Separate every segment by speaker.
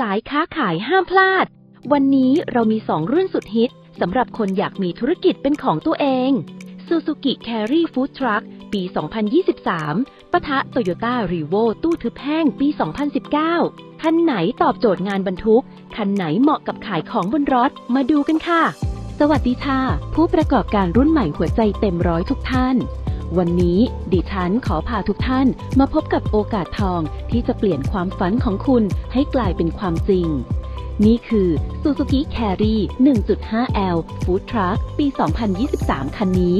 Speaker 1: สายค้าขายห้ามพลาด วันนี้เรามี 2 รุ่นสุดฮิตสำหรับคนอยากมีธุรกิจเป็นของตัวเอง Suzuki Carry Food Truck ปี 2023 ปะทะ Toyota r e v o ตู้ทึบแห้งปี 2019 คันไหนตอบโจทย์งานบรรทุก คันไหนเหมาะกับขายของบนรถ มาดูกันค่ะ สวัสดีค่ะ ผู้ประกอบการรุ่นใหม่หัวใจเต็มร้อยทุกท่าน วันนี้ดิฉันขอพาทุกท่านมาพบกับโอกาสทองที่จะเปลี่ยนความฝันของคุณให้กลายเป็นความจริง นี่คือ Suzuki Carry 1.5L Food Truck ปี 2023 คันนี้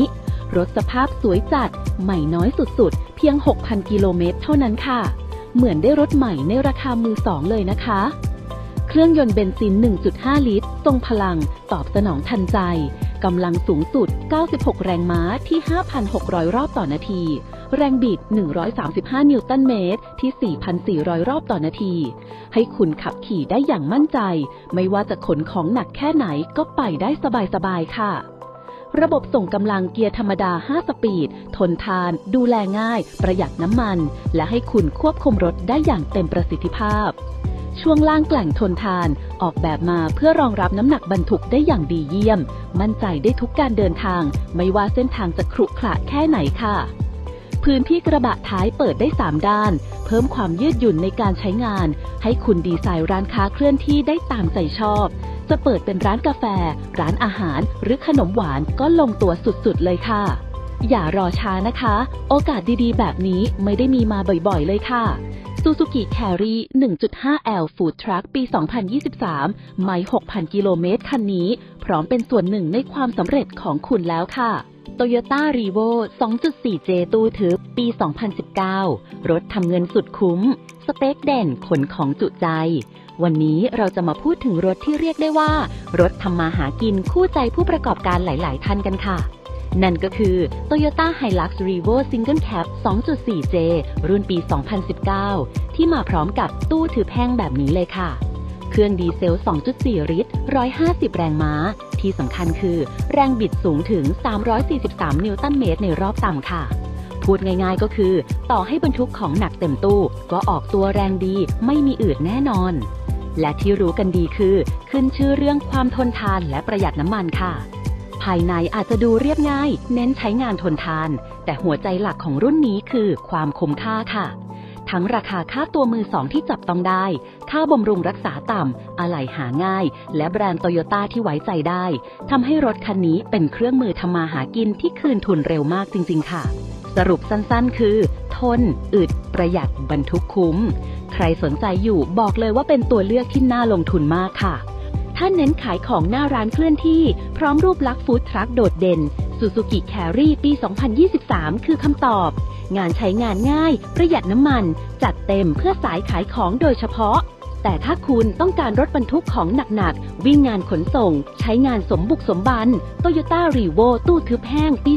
Speaker 1: รถสภาพสวยจัด ใหม่น้อยสุดๆ เพียง 6,000 กิโลเมตรเท่านั้นค่ะ เหมือนได้รถใหม่ในราคามือสองเลยนะคะ เครื่องยนต์เบนซิน 1.5 ลิตร ทรงพลัง ตอบสนองทันใจ กำลังสูงสุด 96 แรงม้าที่ 5,600 รอบต่อนาที แรงบิด 135 นิวตันเมตร ที่ 4,400 รอบต่อนาที ให้คุณขับขี่ได้อย่างมั่นใจ ไม่ว่าจะขนของหนักแค่ไหนก็ไปได้สบายๆ ค่ะระบบส่งกำลังเกียร์ธรรมดา 5 สปีด ทนทาน ดูแลง่าย ประหยัดน้ำมัน และให้คุณควบคุมรถได้อย่างเต็มประสิทธิภาพ ช่วงล่างแกล่งทนทาน ออกแบบมาเพื่อรองรับน้ำหนักบรรทุกได้อย่างดีเยี่ยม มั่นใจได้ทุกการเดินทาง ไม่ว่าเส้นทางจะขรุขระแค่ไหนค่ะ พื้นที่กระบะท้ายเปิดได้ 3 ด้าน เพิ่มความยืดหยุ่นในการใช้งาน ให้คุณดีไซน์ร้านค้าเคลื่อนที่ได้ตามใจชอบ จะเปิดเป็นร้านกาแฟ ร้านอาหาร หรือขนมหวานก็ลงตัวสุดๆเลยค่ะ อย่ารอช้านะคะ โอกาสดีๆ แบบนี้ไม่ได้มีมาบ่อยๆ เลยค่ะ Suzuki Carry 1.5L Food Truck ปี 2023 ไม่ 6,000 กิโลเมตรคันนี้ พร้อมเป็นส่วนหนึ่งในความสำเร็จของคุณแล้วค่ะ Toyota r e v o 2.4J ตู้ทึบ ปี 2019 รถทำเงินสุดคุ้ม สเปคเด่นขนของจุใจ วันนี้เราจะมาพูดถึงรถที่เรียกได้ว่า รถทำมาหากินคู่ใจผู้ประกอบการหลาย ๆ ท่านกันค่ะ นั่นก็คือ Toyota Hilux Revo Single Cab 2.4J รุ่นปี 2019 ที่มาพร้อมกับตู้ถือแพ่งแบบนี้เลยค่ะ เครื่องดีเซล 2.4 ลิตร 150 แรงม้า ที่สำคัญคือ แรงบิดสูงถึง 343 นิวตันเมตรในรอบต่ำค่ะ พูดง่ายๆก็คือ ต่อให้บรรทุกของหนักเต็มตู้ ก็ออกตัวแรงดีไม่มีอืดแน่นอน และที่รู้กันดีคือ ขึ้นชื่อเรื่องความทนทานและประหยัดน้ำมันค่ะ ภายในอาจจะดูเรียบง่าย เน้นใช้งานทนทาน แต่หัวใจหลักของรุ่นนี้คือความคุ้มค่าค่ะ ทั้งราคาค่าตัวมือสองที่จับต้องได้ ค่าบำรุงรักษาต่ำอะไหล่หาง่าย และแบรนด์โตโยต้าที่ไว้ใจได้ทำให้รถคันนี้เป็นเครื่องมือทำมาหากินที่คืนทุนเร็วมากจริง ๆ ค่ะ สรุปสั้นๆ คือ ทน อึด ประหยัดบรรทุกคุ้ม ใครสนใจอยู่บอกเลยว่าเป็นตัวเลือกที่น่าลงทุนมากค่ะ ถ้าเน้นขายของหน้าร้านเคลื่อนที่ พร้อมรูปลักษณ์ฟู้ดทรัคโดดเด่น Suzuki Carry ปี 2023 คือคำตอบ งานใช้งานง่าย ประหยัดน้ำมัน จัดเต็มเพื่อสายขายของโดยเฉพาะ แต่ถ้าคุณต้องการรถบรรทุกของหนักๆ วิ่งงานขนส่ง ใช้งานสมบุกสมบัน Toyota r e v o ตู้ทึบแห้งปี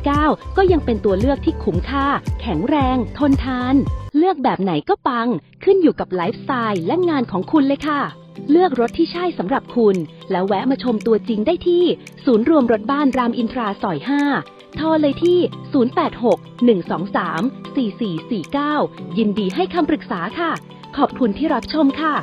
Speaker 1: 2019 ก็ยังเป็นตัวเลือกที่คุ้มค่า แข็งแรง ทนทาน เลือกแบบไหนก็ปัง ขึ้นอยู่กับไลฟ์สไตล์และงานของคุณเลยค่ะ เลือกรถที่ใช่สำหรับคุณ แล้วแวะมาชมตัวจริงได้ที่ ศูนย์รวมรถบ้านรามอินทราซอย 5 โทรเลยที่ 086 123 4449 ยินดีให้คำปรึกษาค่ะ ขอบคุณที่รับชมค่ะ